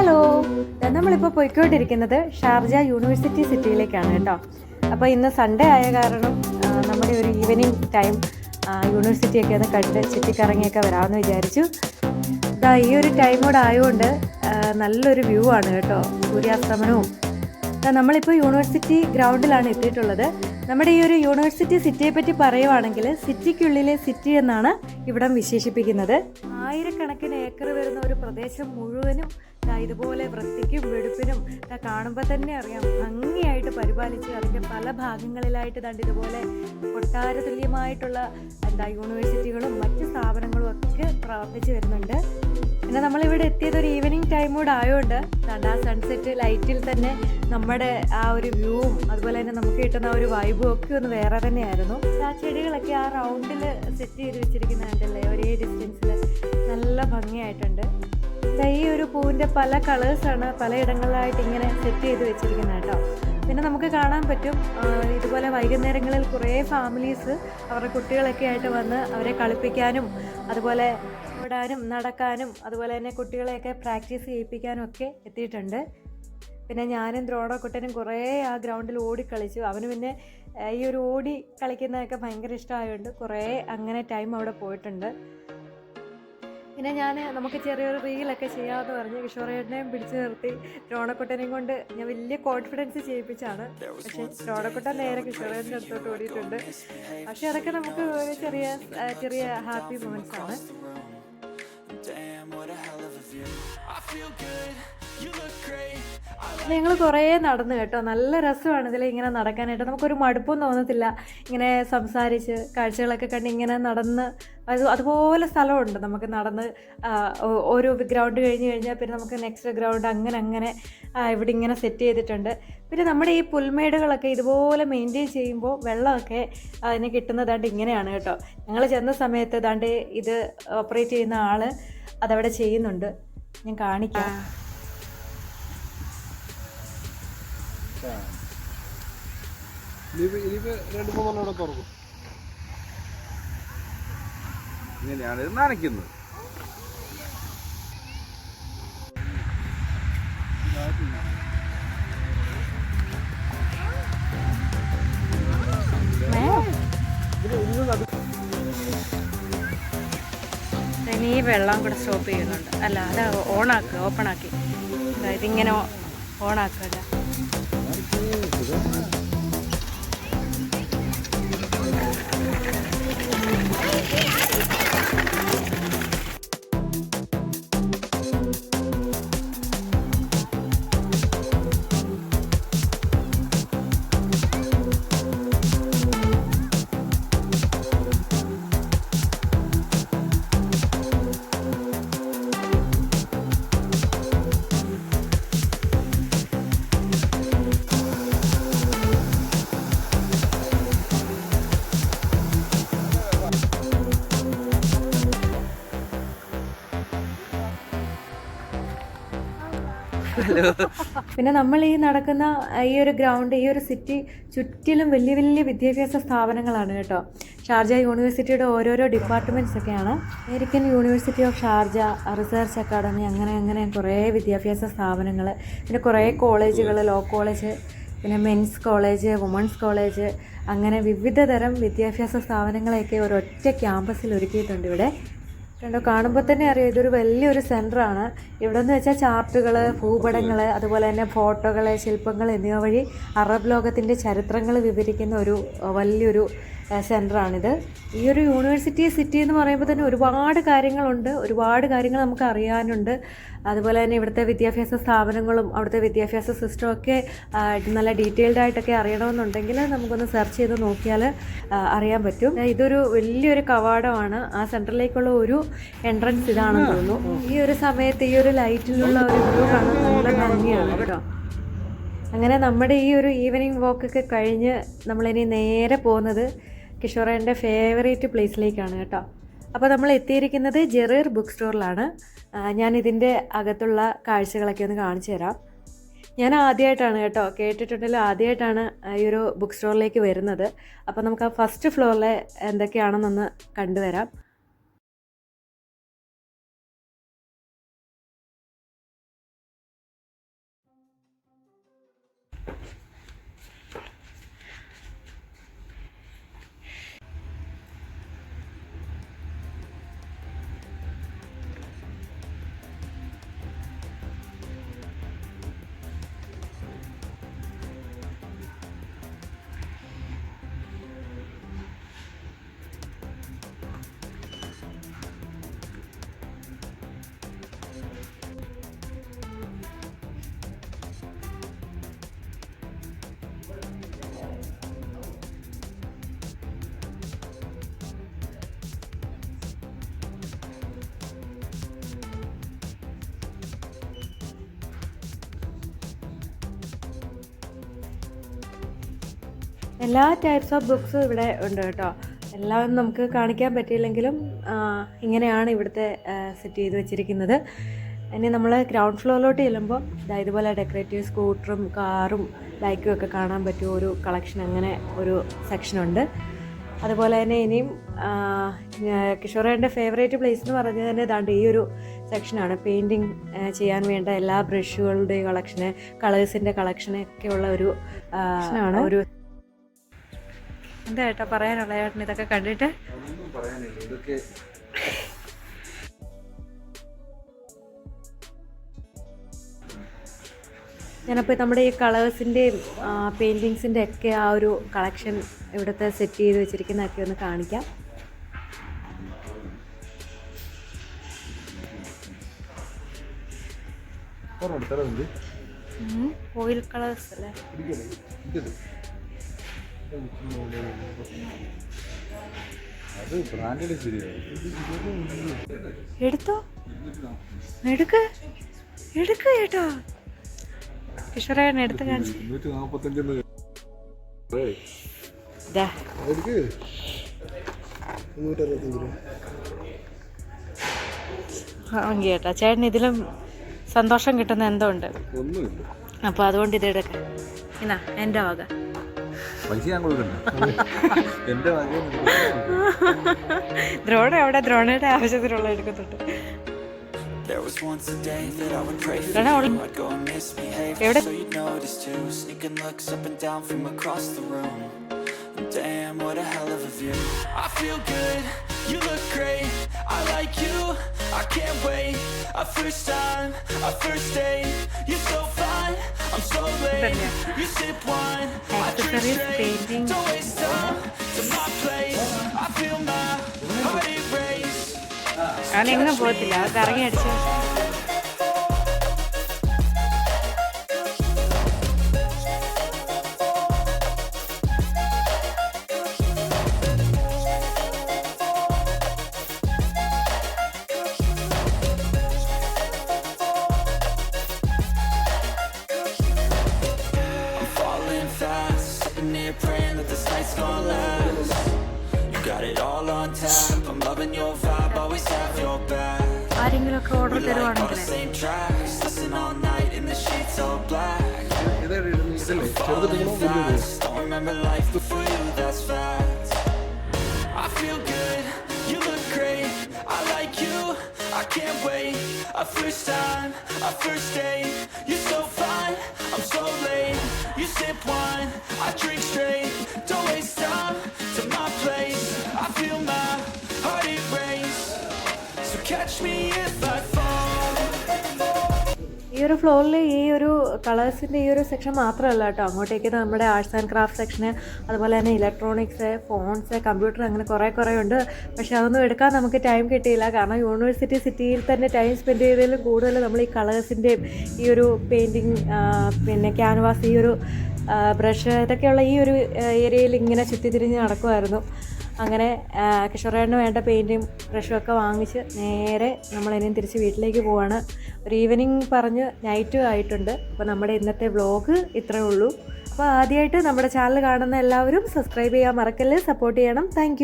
Hello നമ്മളിപ്പോൾ പോയിക്കൊണ്ടിരിക്കുന്നത് Sharjah university സിറ്റിയിലേക്കാണ് കേട്ടോ. അപ്പോൾ ഇന്ന് സൺഡേ ആയ കാരണം നമ്മുടെ ഒരു ഈവനിങ് ടൈം യൂണിവേഴ്സിറ്റിയൊക്കെ ഒന്ന് കണ്ട് ചുറ്റിക്കറങ്ങിയൊക്കെ വരാമെന്ന് വിചാരിച്ചു. ഈ ഒരു ടൈമോട് ആയതുകൊണ്ട് നല്ലൊരു വ്യൂ ആണ് കേട്ടോ സൂര്യാസ്തമനവും. നമ്മളിപ്പോൾ യൂണിവേഴ്സിറ്റി ഗ്രൗണ്ടിലാണ് എത്തിയിട്ടുള്ളത്. നമ്മുടെ ഈ ഒരു യൂണിവേഴ്സിറ്റി സിറ്റിയെ പറ്റി പറയുവാണെങ്കിൽ സിറ്റിക്കുള്ളിലെ സിറ്റി എന്നാണ് ഇവിടം വിശേഷിപ്പിക്കുന്നത്. ആയിരക്കണക്കിന് ഏക്കർ വരുന്ന ഒരു പ്രദേശം മുഴുവനും ഇതുപോലെ വൃത്തിക്കും വെടുപ്പിനും കാണുമ്പോൾ തന്നെ അറിയാം. ഭംഗിയായിട്ട് പരിപാലിച്ച് അതിന്റെ പല ഭാഗങ്ങളിലായിട്ട് ദാണ്ട് ഇതുപോലെ കൊട്ടാര തുല്യമായിട്ടുള്ള എന്താ യൂണിവേഴ്സിറ്റികളും മറ്റ് സ്ഥാപനങ്ങളും ഒക്കെ പ്രവർത്തിച്ച് വരുന്നുണ്ട്. പിന്നെ നമ്മളിവിടെ എത്തിയത് ഒരു ഈവനിങ് ടൈം കൂടെ ആയതുകൊണ്ട് കണ്ട സൺസെറ്റ് ലൈറ്റിൽ തന്നെ നമ്മുടെ ആ ഒരു വ്യൂവും അതുപോലെ തന്നെ നമുക്ക് കിട്ടുന്ന ഒരു വൈബും ഒക്കെ ഒന്ന് വേറെ തന്നെയായിരുന്നു. ആ ചെടികളൊക്കെ ആ റൗണ്ടിൽ സെറ്റ് ചെയ്ത് വെച്ചിരിക്കുന്ന കണ്ടല്ലേ ഒരേ ഡിസ്റ്റൻസിൽ നല്ല ഭംഗിയായിട്ടുണ്ട്. ഈ ഒരു പൂവിന്റെ പല കളേഴ്സാണ് പലയിടങ്ങളിലായിട്ട് ഇങ്ങനെ സെറ്റ് ചെയ്ത് വെച്ചിരിക്കുന്നത് കേട്ടോ. പിന്നെ നമുക്ക് കാണാൻ പറ്റും ഇതുപോലെ വൈകുന്നേരങ്ങളിൽ കുറേ ഫാമിലീസ് അവരുടെ കുട്ടികളൊക്കെ ആയിട്ട് വന്ന് അവരെ കളിപ്പിക്കാനും അതുപോലെ ഓടാനും നടക്കാനും അതുപോലെ തന്നെ കുട്ടികളെയൊക്കെ പ്രാക്ടീസ് ചെയ്യിപ്പിക്കാനും ഒക്കെ എത്തിയിട്ടുണ്ട്. പിന്നെ ഞാനും ദ്രോണക്കുട്ടനും കുറേ ആ ഗ്രൗണ്ടിൽ ഓടി കളിച്ചു അവന് പിന്നെ ഈ ഒരു ഓടി കളിക്കുന്നതൊക്കെ ഭയങ്കര ഇഷ്ടമായതുകൊണ്ട് കുറേ അങ്ങനെ ടൈം അവിടെ പോയിട്ടുണ്ട്. പിന്നെ ഞാൻ നമുക്ക് ചെറിയൊരു റീലൊക്കെ ചെയ്യാമെന്ന് പറഞ്ഞ് കിഷോറേട്ടനെയും പിടിച്ചു നിർത്തി രോണക്കുട്ടനെയും കൊണ്ട് ഞാൻ വലിയ കോൺഫിഡൻസ് ചെയ്യിപ്പിച്ചാണ്. പക്ഷേ രോണക്കുട്ടൻ നേരെ കിഷോറേട്ടന്റെ അടുത്തോട്ട് ഓടിയിട്ടുണ്ട്. പക്ഷെ അതൊക്കെ നമുക്ക് ഒരു ചെറിയ ചെറിയ ഹാപ്പി മൊമെന്റ്സ് ആണ്. Damn, what a hell of a view. I feel good, ഞങ്ങൾ കുറേ നടന്നു കേട്ടോ. നല്ല രസമാണ് ഇതിൽ ഇങ്ങനെ നടക്കാനായിട്ട്. നമുക്കൊരു മടുപ്പും തോന്നത്തില്ല. ഇങ്ങനെ സംസാരിച്ച് കാഴ്ചകളൊക്കെ കണ്ട് ഇങ്ങനെ നടന്ന് അത് അതുപോലെ സ്ഥലമുണ്ട് നമുക്ക് നടന്ന് ഓരോ ഗ്രൗണ്ട് കഴിഞ്ഞ് കഴിഞ്ഞാൽ പിന്നെ നമുക്ക് നെക്സ്റ്റ് ഗ്രൗണ്ട് അങ്ങനെ അങ്ങനെ ഇവിടെ ഇങ്ങനെ സെറ്റ് ചെയ്തിട്ടുണ്ട്. പിന്നെ നമ്മുടെ ഈ പുൽമേടുകളൊക്കെ ഇതുപോലെ മെയിന്റെയിൻ ചെയ്യുമ്പോൾ വെള്ളമൊക്കെ അതിന് കിട്ടുന്നതാണ്ട് ഇങ്ങനെയാണ് കേട്ടോ. ഞങ്ങൾ ചെന്ന സമയത്ത് ദാണ്ട് ഇത് ഓപ്പറേറ്റ് ചെയ്യുന്ന ആൾ അതവിടെ ചെയ്യുന്നുണ്ട്. ഞാൻ കാണിക്കാം. ഇനിയിപ്പോ രണ്ട് മൂന്നെണ്ണം ഇവിടെ തുറക്കും. ഇങ്ങനെയാണ് ഇത് നനയ്ക്കുന്നത്. ഇനി ഈ വെള്ളം കൂടെ സ്റ്റോപ്പ് ചെയ്യുന്നുണ്ട്. അല്ല അത് ഓണാക്കുക ഓപ്പൺ ആക്കി. Thank you. പിന്നെ നമ്മൾ ഈ നടക്കുന്ന ഈ ഒരു ഗ്രൗണ്ട് ഈ ഒരു സിറ്റി ചുറ്റിലും വലിയ വലിയ വിദ്യാഭ്യാസ സ്ഥാപനങ്ങളാണ് കേട്ടോ. ഷാർജ യൂണിവേഴ്സിറ്റിയുടെ ഓരോരോ ഡിപ്പാർട്ട്മെന്റ്സ് ഒക്കെയാണ്. American university of Sharjah research academy അങ്ങനെ അങ്ങനെ കുറേ വിദ്യാഭ്യാസ സ്ഥാപനങ്ങൾ പിന്നെ കുറേ കോളേജുകൾ ലോ കോളേജ് പിന്നെ മെൻസ് കോളേജ് വുമൺസ് കോളേജ് അങ്ങനെ വിവിധ തരം വിദ്യാഭ്യാസ സ്ഥാപനങ്ങളെയൊക്കെ ഒരൊറ്റ ക്യാമ്പസിൽ ഒരുക്കിയിട്ടുണ്ട് ഇവിടെ. കണ്ടോ കാണുമ്പോൾ തന്നെ അറിയാം ഇതൊരു വലിയൊരു സെന്ററാണ് ഇവിടെ എന്ന് വെച്ചാൽ ചാർട്ടുകൾ ഭൂപടങ്ങൾ അതുപോലെ തന്നെ ഫോട്ടോകൾ ശില്പങ്ങൾ എന്നിവ വഴി അറബ് ലോകത്തിന്റെ ചരിത്രങ്ങൾ വിവരിക്കുന്ന ഒരു വലിയൊരു സെന്ററാണിത് ഈ ഒരു യൂണിവേഴ്സിറ്റി സിറ്റി എന്ന് പറയുമ്പോൾ തന്നെ ഒരുപാട് കാര്യങ്ങളുണ്ട്. ഒരുപാട് കാര്യങ്ങൾ നമുക്ക് അറിയാനുണ്ട്. അതുപോലെ തന്നെ ഇവിടുത്തെ വിദ്യാഭ്യാസ സ്ഥാപനങ്ങളും അവിടുത്തെ വിദ്യാഭ്യാസ സിസ്റ്റവും ഒക്കെ നല്ല ഡീറ്റെയിൽഡ് ആയിട്ടൊക്കെ അറിയണമെന്നുണ്ടെങ്കിൽ നമുക്കൊന്ന് സെർച്ച് ചെയ്ത് നോക്കിയാൽ അറിയാൻ പറ്റും. ഇതൊരു വലിയൊരു കവാടമാണ്. ആ സെന്ററിലേക്കുള്ള ഒരു എൻട്രൻസ് ഇതാണെന്ന് തോന്നുന്നു. ഈ ഒരു സമയത്ത് ഈ ഒരു ലൈറ്റിലുള്ള ഒരു വ്യൂ കാണാൻ നല്ല ഭംഗിയാണ് കേട്ടോ. അങ്ങനെ നമ്മുടെ ഈ ഒരു ഈവനിങ് വാക്കൊക്കെ കഴിഞ്ഞ് നമ്മളിനി നേരെ പോകുന്നത് കിഷോറേന്റെ ഫേവറേറ്റ് പ്ലേസിലേക്കാണ് കേട്ടോ. അപ്പോൾ നമ്മൾ എത്തിയിരിക്കുന്നത് ജെറീർ ബുക്ക് സ്റ്റോറിലാണ് ഞാൻ ഇതിന്റെ അകത്തുള്ള കാഴ്ചകളൊക്കെ ഒന്ന് കാണിച്ചു തരാം. ഞാൻ ആദ്യമായിട്ടാണ് കേട്ടോ കേട്ടിട്ടുണ്ടല്ലോ ആദ്യമായിട്ടാണ് ഈ ഒരു ബുക്ക് സ്റ്റോറിലേക്ക് വരുന്നത്. അപ്പോൾ നമുക്ക് ആ ഫസ്റ്റ് ഫ്ലോറിലെ എന്തൊക്കെയാണെന്നൊന്ന് കണ്ടുവരാം. എല്ലാ ടൈപ്സ് ഓഫ് ബുക്സും ഇവിടെ ഉണ്ട് കേട്ടോ. എല്ലാം നമുക്ക് കാണിക്കാൻ പറ്റിയില്ലെങ്കിലും ഇങ്ങനെയാണ് ഇവിടുത്തെ സെറ്റ് ചെയ്ത് വെച്ചിരിക്കുന്നത്. ഇനി നമ്മൾ ഗ്രൗണ്ട് ഫ്ലോറിലോട്ട് ചെല്ലുമ്പോൾ ഇതാ ഇതുപോലെ ഡെക്കറേറ്റീവ് സ്കൂട്ടറും കാറും ബൈക്കും ഒക്കെ കാണാൻ പറ്റിയ ഒരു കളക്ഷൻ അങ്ങനെ ഒരു സെക്ഷനുണ്ട് അതുപോലെ തന്നെ ഇനിയും കിഷോറേന്റെ ഫേവറേറ്റ് പ്ലേസ് എന്ന് പറഞ്ഞത് തന്നെ ഇതാണ്ട് ഈ ഒരു സെക്ഷനാണ് പെയിന്റിങ് ചെയ്യാൻ വേണ്ട എല്ലാ ബ്രഷുകളുടെയും കളക്ഷന് കളേഴ്സിന്റെ കളക്ഷനൊക്കെ ഉള്ള ഒരു ഒരു എന്താ ഏട്ടാ പറയാനുള്ള ഏട്ടൻ ഇതൊക്കെ കണ്ടിട്ട്? ഇതൊക്കെ ഞാനപ്പോൾ നമ്മുടെ ഈ കളേഴ്സിന്റെയും പെയിന്റിങ്സിന്റെ ഒക്കെ ആ ഒരു കളക്ഷൻ ഇവിടുത്തെ സെറ്റ് ചെയ്ത് വെച്ചിരിക്കുന്നതൊക്കെ ഒന്ന് കാണിക്കാം. ഓയിൽ കളേഴ്സ് അല്ലേ? എടുത്തോ? എടുക്ക്. എടുക്ക് കേട്ടോ കിഷോറേട്ടൻ എടുത്ത് കാണിച്ചു. കേട്ടോ ചേട്ടൻ ഇതിലും സന്തോഷം കിട്ടുന്ന എന്തോ ഉണ്ട്. ഒന്നുമില്ല. അപ്പോൾ അതുകൊണ്ട് ഇത് എടുക്കാം. എന്നാ എന്റെ വക. പൈസ ഞാൻ കൊടുക്കണ്ട എന്റെ ദ്രോണ എവിടെ ദ്രോണയുടെ ആവശ്യത്തിനുള്ള എടുക്കത്തോട്ട് There was once a day that I would pray for you. I'd go and misbehave എവിടെ? so you'd notice too. Sneaking looks up and down from across the room. Damn, what a hell of a view. I feel good, you look great. I like you, I can't wait. A first time, a first date. You're so erase. അവൻ എങ്ങും പോകത്തില്ല അവൻ കറങ്ങി അടിച്ച് You look great, I like you, I can't wait. A first time, a first date, you're so fine, I'm. You sip wine, I drink straight, don't waste time ഈ ഒരു ഫ്ലോറിൽ ഈ ഒരു കളേഴ്സിന്റെ ഈ ഒരു സെക്ഷൻ മാത്രമല്ല കേട്ടോ. അങ്ങോട്ടേക്ക് നമ്മുടെ ആർട്സ് ആൻഡ് ക്രാഫ്റ്റ് സെക്ഷന് അതുപോലെ തന്നെ ഇലക്ട്രോണിക്സ് ഫോൺസ് കമ്പ്യൂട്ടർ അങ്ങനെ കുറേ കുറേ ഉണ്ട്. പക്ഷേ അതൊന്നും എടുക്കാൻ നമുക്ക് ടൈം കിട്ടിയില്ല. കാരണം യൂണിവേഴ്സിറ്റി സിറ്റിയിൽ തന്നെ ടൈം സ്പെൻഡ് ചെയ്തതിലും കൂടുതൽ നമ്മൾ ഈ കളേഴ്സിന്റെയും ഈ ഒരു പെയിന്റിങ് പിന്നെ ക്യാൻവാസ് ഈ ഒരു ബ്രഷ് ഇതൊക്കെയുള്ള ഈ ഒരു ഏരിയയിൽ ഇങ്ങനെ ചുറ്റിത്തിരിഞ്ഞ് നടക്കുമായിരുന്നു അങ്ങനെ കിഷോറേടിന് വേണ്ട പെയിന്റും ബ്രഷും ഒക്കെ വാങ്ങിച്ച് നേരെ നമ്മൾ ഇനിയും തിരിച്ച് വീട്ടിലേക്ക് പോവാണ്. ഒരു ഈവനിങ് പറഞ്ഞ് നൈറ്റും ആയിട്ടുണ്ട്. അപ്പോൾ നമ്മുടെ ഇന്നത്തെ വ്ലോഗ് ഇത്രയേ ഉള്ളൂ. അപ്പോൾ ആദ്യമായിട്ട് നമ്മുടെ ചാനൽ കാണുന്ന എല്ലാവരും സബ്സ്ക്രൈബ് ചെയ്യാൻ മറക്കല്ലേ സപ്പോർട്ട് ചെയ്യണം. താങ്ക്